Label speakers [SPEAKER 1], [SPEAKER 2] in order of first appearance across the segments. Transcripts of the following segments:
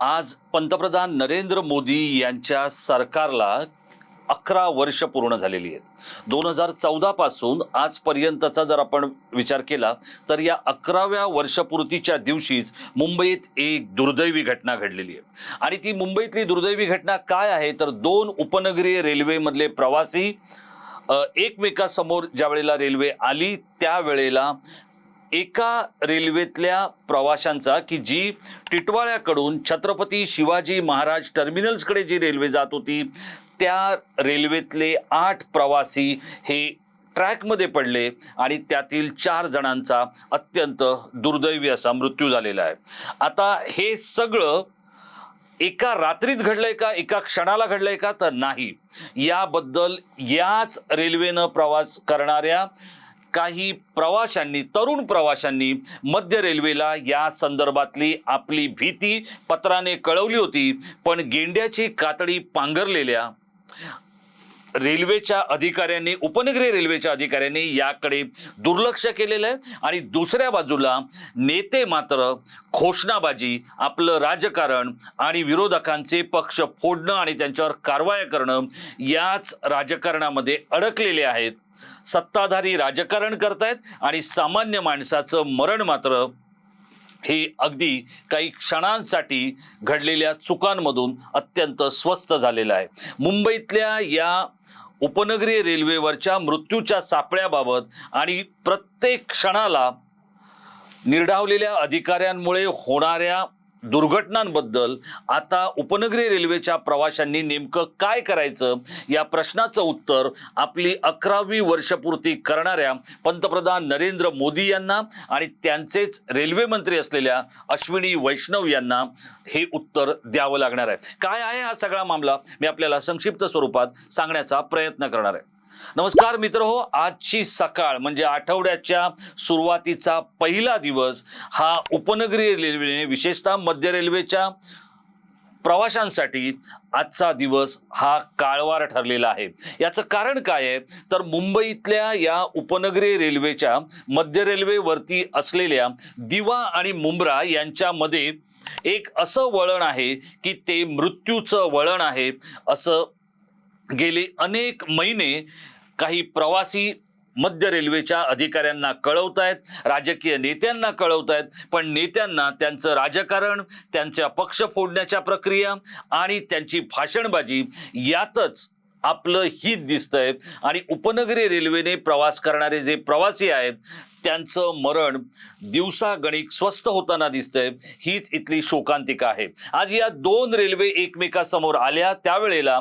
[SPEAKER 1] आज पंतप्रधान नरेंद्र मोदी यांच्या सरकारला अकरा वर्ष पूर्ण झालेली आहेत. दोन हजार चौदापासून आजपर्यंतचा जर आपण विचार केला तर या अकराव्या वर्षपूर्तीच्या दिवशीच मुंबईत एक दुर्दैवी घटना घडलेली आहे. आणि ती मुंबईतली दुर्दैवी घटना काय आहे? तर दोन उपनगरीय रेल्वेमधले प्रवासी एकमेकासमोर ज्या वेळेला रेल्वे आली त्यावेळेला एका रेल्वेतल्या प्रवाशांचा की जी टिटवाळ्याकडून छत्रपती शिवाजी महाराज टर्मिनल्सकडे जी रेल्वे जात होती त्या रेल्वेतले आठ प्रवासी हे ट्रॅकमध्ये पडले आणि त्यातील चार जणांचा अत्यंत दुर्दैवी असा मृत्यू झालेला आहे. आता हे सगळं एका रात्रीत घडलंय का एका क्षणाला घडलंय का? तर नाही. याबद्दल याच रेल्वेनं प्रवास करणाऱ्या काही प्रवाशांनी तरुण प्रवाशांनी मध्य रेल्वेला या संदर्भातली आपली भीती पत्राने कळवली होती. पण गेंड्याची कातडी पांघरलेल्या रेल्वेच्या अधिकाऱ्यांनी उपनगरीय रेल्वेच्या अधिकाऱ्यांनी याकडे दुर्लक्ष केलेलं आहे. आणि दुसऱ्या बाजूला नेते मात्र घोषणाबाजी आपलं राजकारण आणि विरोधकांचे पक्ष फोडणं आणि त्यांच्यावर कारवाया करणं याच राजकारणामध्ये अडकलेले आहेत. सत्ताधारी राजकारण करतायत आणि सामान्य माणसाचं मरण मात्र हे अगदी काही क्षणांसाठी घडलेल्या चुकांमधून अत्यंत स्वस्त झालेलं आहे. मुंबईतल्या या उपनगरीय रेल्वेवरच्या मृत्यूच्या सापळ्याबाबत आणि प्रत्येक क्षणाला निर्ढावलेल्या अधिकाऱ्यांमुळे होणाऱ्या दुर्घटनांबद्दल आता उपनगरीय रेल्वेच्या प्रवाशांनी नेमकं काय करायचं? या प्रश्नाचं उत्तर आपली अकरावी वर्षपूर्ती करणाऱ्या पंतप्रधान नरेंद्र मोदी यांना आणि त्यांचेच रेल्वे मंत्री असलेल्या अश्विनी वैष्णव यांना हे उत्तर द्यावं लागणार आहे. काय आहे हा सगळा मामला? मी आपल्याला संक्षिप्त स्वरूपात सांगण्याचा प्रयत्न करणार आहे. नमस्कार मित्र हो आजची सकाळ म्हणजे आठवड्याच्या सुरुवातीचा पहिला दिवस हा उपनगरीय रेल्वेने विशेषतः मध्य रेल्वेच्या प्रवाशांसाठी आजचा दिवस हा काळवार ठरलेला आहे. याचं कारण काय आहे? तर मुंबईतल्या या उपनगरीय रेल्वेच्या मध्य रेल्वेवरती असलेल्या दिवा आणि मुंब्रा यांच्यामध्ये एक असं वळण आहे की ते मृत्यूचं वळण आहे असं गेले अनेक महिने काही प्रवासी मध्य रेल्वेच्या अधिकाऱ्यांना कळवतायत राजकीय नेत्यांना कळवतायत पण नेत्यांना त्यांचं राजकारण त्यांच्या पक्ष फोडण्याच्या प्रक्रिया आणि त्यांची भाषणबाजी यातच आपलं हित दिसतंय. आणि उपनगरीय रेल्वेने प्रवास करणारे जे प्रवासी आहेत त्यांचं मरण दिवसागणिक स्वस्त होताना दिसतंय. हीच इथली शोकांतिका आहे. आज या दोन रेल्वे एकमेकासमोर आल्या त्यावेळेला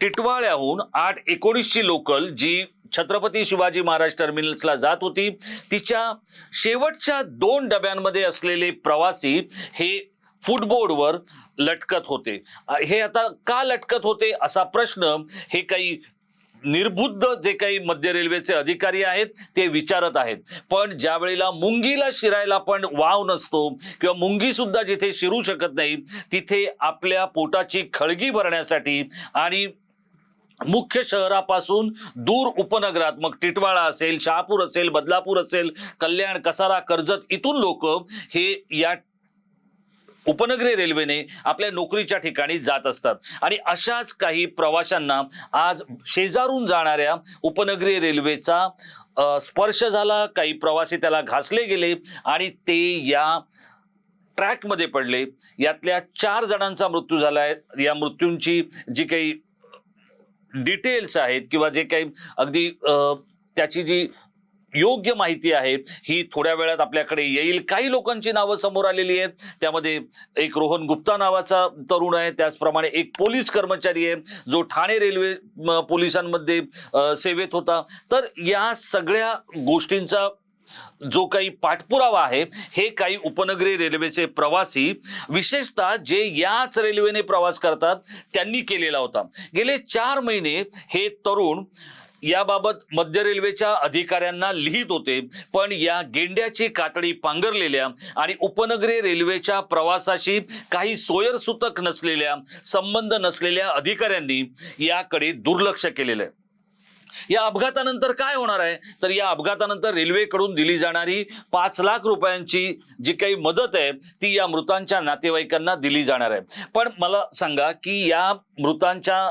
[SPEAKER 1] टिटवाळ्याहून आठ एकोणीसची लोकल जी छत्रपती शिवाजी महाराज टर्मिनल्सला जात होती तिच्या शेवटच्या दोन डब्यांमध्ये असलेले प्रवासी हे फुटबोर्डवर लटकत होते. हे आता का लटकत होते असा प्रश्न हे काही निर्बुद्ध जे काही मध्य रेल्वेचे अधिकारी आहेत ते विचारत आहेत. पण ज्या वेळेला मुंगीला शिरायला पण वाव नसतो किंवा मुंगी सुद्धा जिथे शिरू शकत नाही तिथे आपल्या पोटाची खळगी भरण्यासाठी आणि मुख्य शहरापासून दूर उपनगरात मग टिटवाळा असेल शहापूर असेल बदलापूर असेल कल्याण कसारा कर्जत इथून लोक हे या उपनगरीय रेल्वेने आपल्या नोकरीच्या ठिकाणी जात असतात. आणि अशाच काही प्रवाशांना आज शेजारून जाणाऱ्या उपनगरीय रेल्वेचा स्पर्श झाला काही प्रवासी त्याला घासले गेले आणि ते या ट्रॅकमध्ये पडले. यातल्या चार जणांचा मृत्यू झाला आहे या मृत्यूंची जी काही डिटेल्स आहेत किंवा जे काही अगदी त्याची जी योग्य माहिती आहे ही थोड्या वेळात आपल्याकडे येईल. काही लोकांची नावं समोर आलेली आहेत. त्यामध्ये एक रोहन गुप्ता नावाचा तरुण आहे. त्याचप्रमाणे एक पोलीस कर्मचारी आहे जो ठाणे रेल्वे म, पोलिसांमध्ये सेवेत होता. तर या सगळ्या गोष्टींचा जो काही पाठपुरावा आहे हे काही उपनगरीय रेल्वेचे प्रवासी विशेषतः जे याच रेल्वेने प्रवास करतात त्यांनी केलेला होता. गेले चार महिने हे तरुण याबाबत मध्य रेल्वेच्या अधिकाऱ्यांना लिहित होते पण या गेंड्याची कातडी पांघरलेल्या आणि उपनगरीय रेल्वेच्या प्रवासाशी काही सोयरसूतक नसलेल्या संबंध नसलेल्या अधिकाऱ्यांनी याकडे दुर्लक्ष केलेलं आहे. या अपघातानंतर काय होणार आहे? तर या अपघातानंतर रेल्वेकडून दिली जाणारी पाच लाख रुपयांची जी काही मदत आहे ती या मृतांच्या नातेवाईकांना दिली जाणार आहे. पण मला सांगा की या मृतांच्या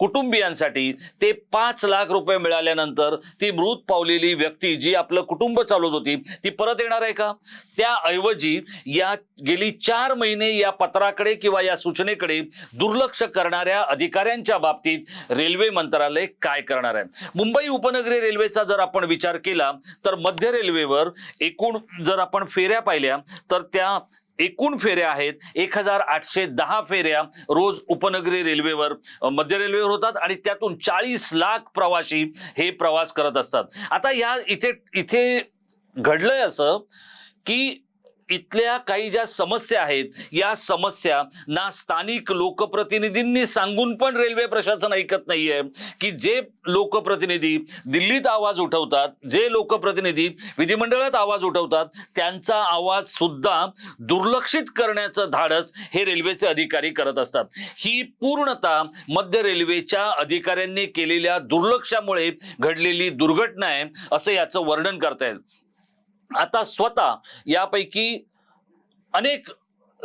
[SPEAKER 1] कुटुंबियांसाठी ते पाच लाख रुपये मिळाल्यानंतर ती मृत पावलेली व्यक्ती जी आपलं कुटुंब चालवत होती ती परत येणार आहे का? त्याऐवजी या गेली चार महिने या पत्राकडे किंवा या सूचनेकडे दुर्लक्ष करणाऱ्या अधिकाऱ्यांच्या बाबतीत रेल्वे मंत्रालय काय करणार आहे? मुंबई उपनगरी रेल्वेचा जर आपण विचार केला तर मध्य रेल्वेवर एकूण जर आपण फेऱ्या पाहिल्या तर त्या एकूण फेऱ्या आहेत. एक हजार आठशे दहा फेऱ्या रोज उपनगरी रेल्वेवर मध्य रेल्वेवर होतात आणि त्यातून चाळीस लाख प्रवासी हे प्रवास करत असतात. आता या इथे इथे घडलंय असं की इथल्या काही ज्या समस्या आहेत या समस्या ना स्थानिक लोकप्रतिनिधींनी सांगून पण रेल्वे प्रशासन ऐकत नाहीये की जे लोकप्रतिनिधी दिल्लीत आवाज उठवतात जे लोकप्रतिनिधी विधिमंडळात आवाज उठवतात त्यांचा आवाज सुद्धा दुर्लक्षित करण्याचं धाडस हे रेल्वेचे अधिकारी करत असतात. ही पूर्णतः मध्य रेल्वेच्या अधिकाऱ्यांनी केलेल्या दुर्लक्षामुळे घडलेली दुर्घटना आहे असं याचं वर्णन करता येईल. आता स्वतः यापैकी अनेक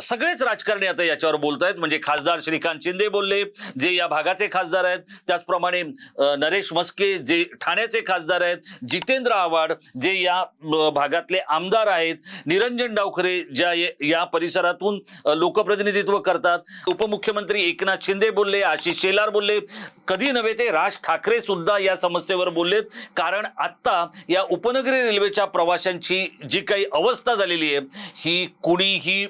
[SPEAKER 1] सगळेच राजकारणी आता याच्यावर बोलत आहेत म्हणजे खासदार श्रीकांत शिंदे बोलले जे या भागाचे खासदार आहेत. त्याचप्रमाणे नरेश मस्के जे ठाण्याचे खासदार आहेत. जितेंद्र आव्हाड जे या भागातले आमदार आहेत. निरंजन डावखरे ज्या ये- या परिसरातून लोकप्रतिनिधित्व करतात. उपमुख्यमंत्री एकनाथ शिंदे बोलले आशिष शेलार बोलले. कधी नव्हे ते राज ठाकरे सुद्धा या समस्येवर बोललेत. कारण आत्ता या उपनगरी रेल्वेच्या प्रवाशांची जी काही अवस्था झालेली आहे ही कुणीही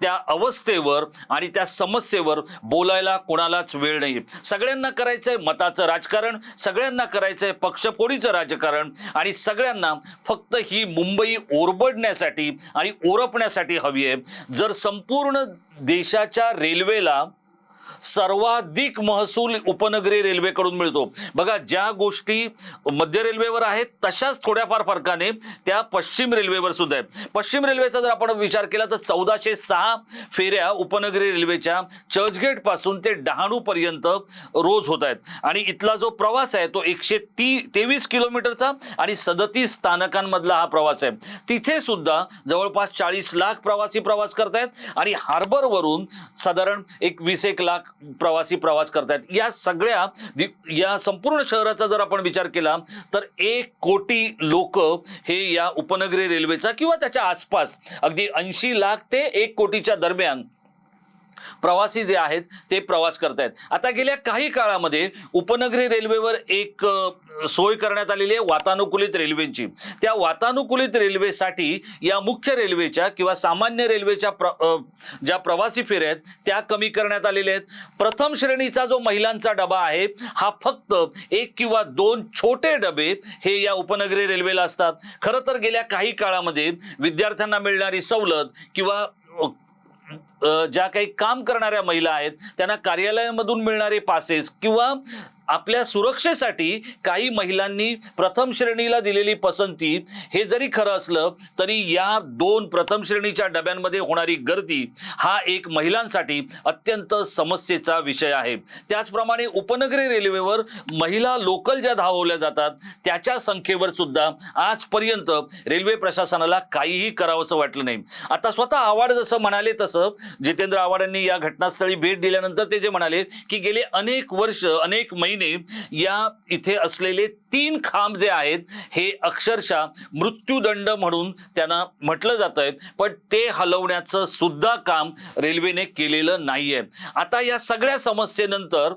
[SPEAKER 1] त्या अवस्थेवर आणि त्या समस्येवर बोलायला कोणालाच वेळ नाही. सगळ्यांना करायचंय मताचं राजकारण सगळ्यांना करायचंय पक्षपोडीचं राजकारण आणि सगळ्यांना फक्त ही मुंबई ओरबडण्यासाठी आणि ओरपण्यासाठी हवी आहे. जर संपूर्ण देशाच्या रेल्वेला सर्वाधिक महसूल उपनगरी रेल्वेकडून मिळतो. बघा ज्या गोष्टी मध्य रेल्वेवर आहेत तशाच थोड्याफार फरकाने त्या पश्चिम रेल्वेवर सुद्धा आहे पश्चिम रेल्वेचा जर आपण विचार केला तर चौदाशे सहा फेऱ्या उपनगरी रेल्वेच्या चर्चगेटपासून ते डहाणू पर्यंत रोज होत आहेत. आणि इथला जो प्रवास आहे तो एकशे ती तेवीस किलोमीटरचा आणि सदतीस स्थानकांमधला हा प्रवास आहे. तिथे सुद्धा जवळपास चाळीस लाख प्रवासी प्रवास करतायत आणि हार्बरवरून साधारण एक वीस एक लाख प्रवासी प्रवास करतायत. या सगळ्या या संपूर्ण शहराचा जर आपण विचार केला तर एक कोटी लोक हे या उपनगरी रेल्वेचा किंवा त्याच्या आसपास अगदी ऐंशी लाख ते एक कोटीच्या दरम्यान प्रवासी जे आहेत ते प्रवास करतायत. आता गेल्या काही काळामध्ये उपनगरी रेल्वेवर एक सोय करण्यात आलेली आहे वातानुकूलित रेल्वेची. त्या वातानुकूलित रेल्वेसाठी या मुख्य रेल्वेच्या किंवा सामान्य रेल्वेच्या प्र ज्या प्रवासी फेऱ्या आहेत त्या कमी करण्यात आलेल्या आहेत. प्रथम श्रेणीचा जो महिलांचा डबा आहे हा फक्त एक किंवा दोन छोटे डबे हे या उपनगरी रेल्वेला असतात. खरं तर गेल्या काही काळामध्ये विद्यार्थ्यांना मिळणारी सवलत किंवा ज्या काही काम करणाऱ्या महिला आहेत त्यांना कार्यालयामधून मिळणारे पासेस किंवा आपल्या सुरक्षेसाठी काही महिलांनी प्रथम श्रेणीला दिलेली पसंती हे जरी खरं असलं तरी या दोन प्रथम श्रेणीच्या डब्यांमध्ये होणारी गर्दी हा एक महिलांसाठी अत्यंत समस्येचा विषय आहे. त्याचप्रमाणे उपनगरी रेल्वेवर महिला लोकल ज्या धाववल्या जातात त्याच्या संख्येवर सुद्धा आजपर्यंत रेल्वे प्रशासनाला काहीही करावंसं वाटलं नाही. आता स्वतः आव्हाड जसं म्हणाले तसं जितेंद्र आव्हाडांनी या घटनास्थळी भेट दिल्यानंतर ते जे म्हणाले की गेले अनेक वर्ष अनेक महिने या इथे असलेले तीन खांब जे आहेत हे अक्षरशः मृत्यूदंड म्हणून त्यांना म्हटलं जात आहे पण ते हलवण्याचं सुद्धा काम रेल्वेने केलेलं नाहीये. आता या सगळ्या समस्येनंतर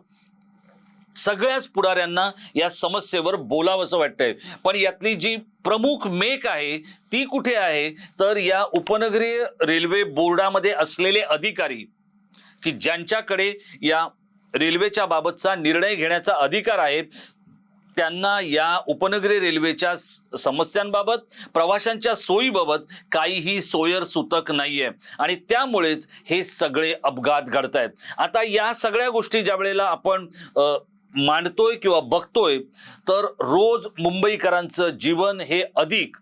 [SPEAKER 1] सगळ्याच पुढाऱ्यांना या समस्येवर बोलावंसं वाटतंय. पण यातली जी प्रमुख मेक आहे ती कुठे आहे? तर या उपनगरीय रेल्वे बोर्डामध्ये असलेले अधिकारी की ज्यांच्याकडे या रेल्वेच्या बाबतचा निर्णय घेण्याचा अधिकार आहे त्यांना या उपनगरी रेल्वेच्या समस्यांबाबत प्रवाशांच्या सोयीबाबत काहीही सोयर सुतक नाहीये. आणि त्यामुळेच हे सगळे अपघात घडत आहेत आता या सगळ्या गोष्टी ज्या वेळेला आपण मांडतोय किंवा बघतोय तर रोज मुंबईकरांचं जीवन हे अधिक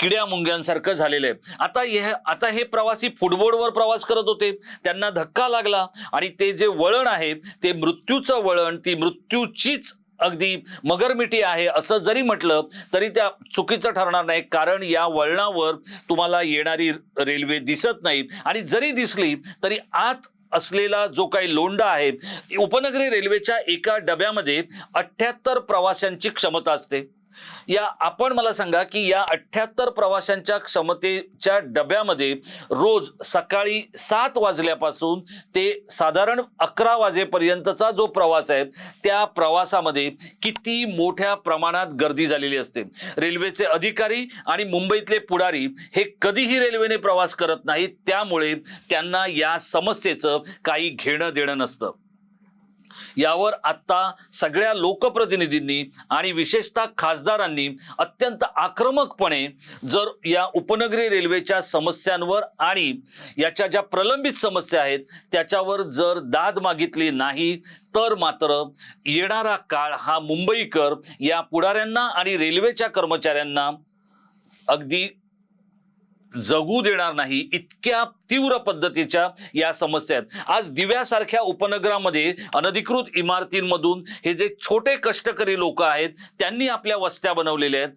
[SPEAKER 1] किड्या मुंग्यांसारखं झालेलं आहे. आता हे आता हे प्रवासी फुटबोर्डवर प्रवास करत होते. त्यांना धक्का लागला आणि ते जे वळण आहे ते मृत्यूचं वळण ती मृत्यूचीच अगदी मगरमिठी आहे असं जरी म्हटलं तरी त्या चुकीचं ठरणार नाही. कारण या वळणावर तुम्हाला येणारी रेल्वे दिसत नाही. आणि जरी दिसली तरी आत असलेला जो काही लोंडा आहे उपनगरी रेल्वेच्या एका डब्यामध्ये अठ्ठ्याहत्तर प्रवाशांची क्षमता असते. या आपण मला सांगा की या अठ्ठ्याहत्तर प्रवाशांच्या क्षमतेच्या डब्यामध्ये रोज सकाळी सात वाजल्यापासून ते साधारण अकरा वाजेपर्यंतचा जो प्रवास आहे त्या प्रवासामध्ये किती मोठ्या प्रमाणात गर्दी झालेली असते? रेल्वेचे अधिकारी आणि मुंबईतले पुढारी हे कधीही रेल्वेने प्रवास करत नाहीत त्यामुळे त्यांना या समस्येचं काही घेणं देणं नसतं. यावर आत्ता सगळ्या लोकप्रतिनिधींनी आणि विशेषतः खासदारांनी अत्यंत आक्रमकपणे जर या उपनगरी रेल्वेच्या समस्यांवर आणि याच्या ज्या प्रलंबित समस्या आहेत त्याच्यावर जर दाद मागितली नाही तर मात्र येणारा काळ हा मुंबईकर या पुढाऱ्यांना आणि रेल्वेच्या कर्मचाऱ्यांना अगदी जगू देणार नाही इतक्या तीव्र पद्धतीच्या या समस्या आहेत. आज दिव्यासारख्या उपनगरामध्ये अनधिकृत इमारतींमधून हे जे छोटे कष्टकरी लोक आहेत त्यांनी आपल्या वस्त्या बनवलेल्या आहेत.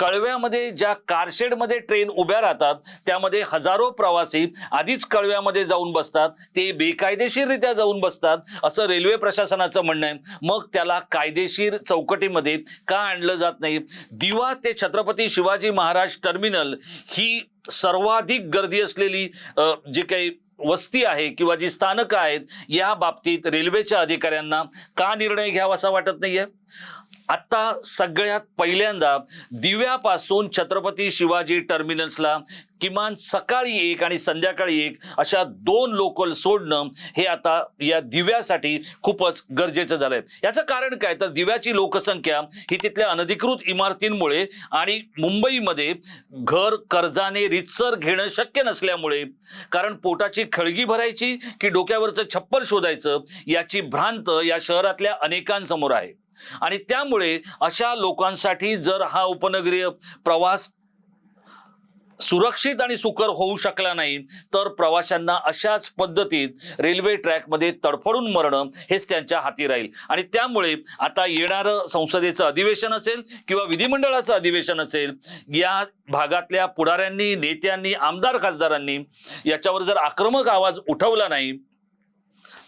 [SPEAKER 1] कळव्यामध्ये ज्या कारशेडमध्ये ट्रेन उभ्या राहतात त्यामध्ये हजारो प्रवासी आधीच कळव्यामध्ये जाऊन बसतात. ते बेकायदेशीररित्या जाऊन बसतात असं रेल्वे प्रशासनाचं म्हणणं आहे. मग त्याला कायदेशीर चौकटीमध्ये का आणलं जात नाही? दिवा ते छत्रपती शिवाजी महाराज टर्मिनल ही सर्वाधिक गर्दी असलेली जी काही वस्ती आहे किंवा जी स्थानकं आहेत या बाबतीत रेल्वेच्या अधिकाऱ्यांना का निर्णय घ्यावा असा वाटत नाहीये? आत्ता सगळ्यात पहिल्यांदा दिव्यापासून छत्रपती शिवाजी टर्मिनल्सला किमान सकाळी एक आणि संध्याकाळी एक अशा दोन लोकल सोडणं हे आता या दिव्यासाठी खूपच गरजेचं झालंय. याचं कारण काय? तर दिव्याची लोकसंख्या ही तिथल्या अनधिकृत इमारतींमुळे आणि मुंबईमध्ये घर कर्जाने रितसर घेणं शक्य नसल्यामुळे कारण पोटाची खळगी भरायची की डोक्यावरचं छप्पर शोधायचं याची भ्रांत या शहरातल्या अनेकांसमोर आहे. आणि त्यामुळे अशा लोकांसाठी जर हा उपनगरीय प्रवास सुरक्षित आणि सुकर होऊ शकला नाही तर प्रवाशांना अशाच पद्धतीत रेल्वे ट्रॅकमध्ये तडफडून मरणं हेच त्यांच्या हाती राहील. आणि त्यामुळे आता येणारं संसदेचं अधिवेशन असेल किंवा विधिमंडळाचं अधिवेशन असेल या भागातल्या पुढाऱ्यांनी नेत्यांनी आमदार खासदारांनी याच्यावर जर आक्रमक आवाज उठवला नाही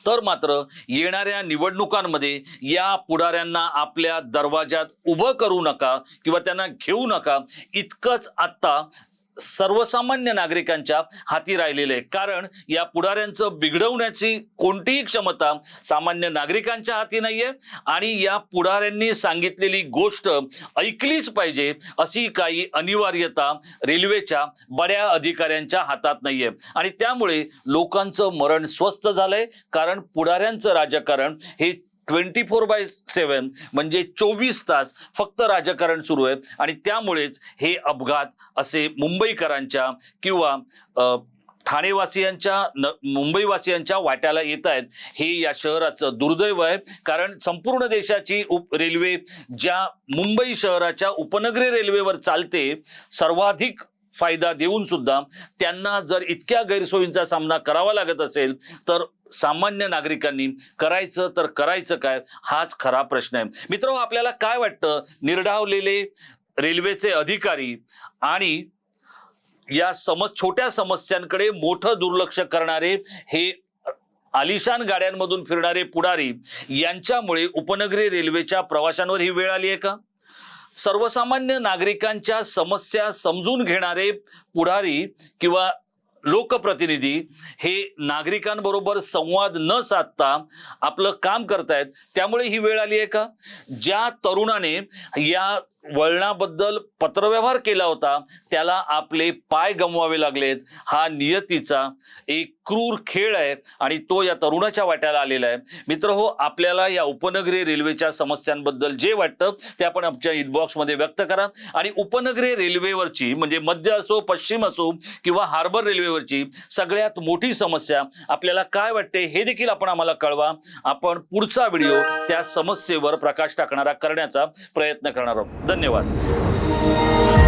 [SPEAKER 1] तर मात्र येणाऱ्या निवडणुकांमध्ये या पुढाऱ्यांना आपल्या दरवाजात उभं करू नका किंवा त्यांना घेऊ नका. इतकंच आत्ता सर्वसामान्य नागरिकांच्या हाती राहिलेलं आहे. कारण या पुढाऱ्यांचं बिघडवण्याची कोणतीही क्षमता सामान्य नागरिकांच्या हाती नाहीये. आणि या पुढाऱ्यांनी सांगितलेली गोष्ट ऐकलीच पाहिजे अशी काही अनिवार्यता रेल्वेच्या बड्या अधिकाऱ्यांच्या हातात नाहीये. आणि त्यामुळे लोकांचं मरण स्वस्त झालंय. कारण पुढाऱ्यांचं राजकारण हे ट्वेंटी फोर बाय सेवन म्हणजे चोवीस तास फक्त राजकारण सुरू आहे. आणि त्यामुळेच हे अपघात असे मुंबईकरांच्या किंवा ठाणेवासियांच्या न मुंबईवासियांच्या वाट्याला येत आहेत. हे या शहराचं दुर्दैव आहे. कारण संपूर्ण देशाची उप रेल्वे ज्या मुंबई शहराच्या उपनगरी रेल्वेवर चालते सर्वाधिक फायदा देऊन सुद्धा त्यांना जर इतक्या गैरसोयींचा सामना करावा लागत असेल तर सामान्य नागरिकांनी करायचं तर करायचं काय? हाच खरा प्रश्न आहे. मित्र आपल्याला काय वाटतं? निर्धावलेले रेल्वेचे अधिकारी आणि या समस छोट्या समस्यांकडे मोठं दुर्लक्ष करणारे हे आलिशान गाड्यांमधून फिरणारे पुढारी यांच्यामुळे उपनगरी रेल्वेच्या प्रवाशांवर ही वेळ आली आहे का? सर्वसामान्य नागरिकांच्या समस्या समजून घेणारे पुढारी किंवा लोकप्रतिनिधी हे नागरिकांबरोबर संवाद न साधता आपलं काम करतायत. त्यामुळे ही वेळ आली आहे का? ज्या तरुणाने या वळणाबद्दल पत्रव्यवहार केला होता त्याला आपले पाय गमवावे लागलेत. हा नियतीचा एक क्रूर खेळ आहे आणि तो या तरुणाच्या वाट्याला आलेला आहे. मित्र हो आपल्याला या उपनगरीय रेल्वेच्या समस्यांबद्दल जे वाटतं ते आपण आमच्या इनबॉक्समध्ये व्यक्त करा. आणि उपनगरीय रेल्वेवरची म्हणजे मध्य असो पश्चिम असो किंवा हार्बर रेल्वेवरची सगळ्यात मोठी समस्या आपल्याला काय वाटते हे देखील आपण आम्हाला कळवा. आपण पुढचा व्हिडिओ त्या समस्येवर प्रकाश टाकणारा करण्याचा प्रयत्न करणार आहोत. धन्यवाद.